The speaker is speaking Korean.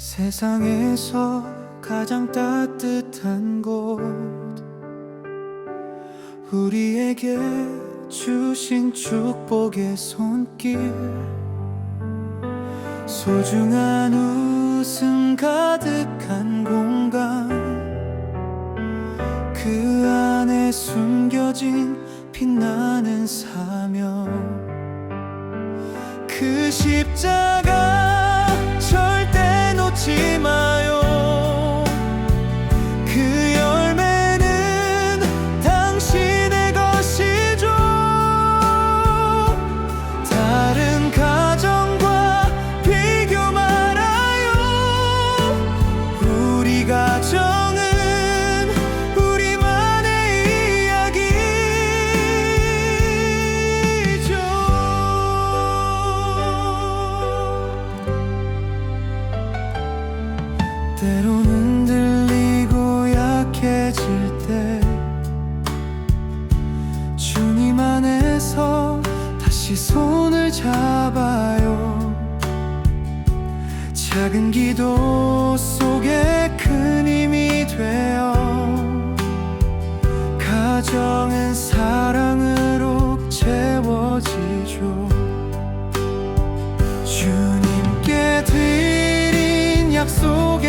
세상에서 가장 따뜻한 곳. 우리에게 주신 축복의 손길. 소중한 웃음 가득한 공간. 그 안에 숨겨진 빛나는 사명. 그 십자가 Ima 때로는 들리고 약해질 때 주님 안에서 다시 손을 잡아요. 작은 기도 속에 큰 힘이 되어 가정은 사랑으로 채워지죠. 주님께 드린 약속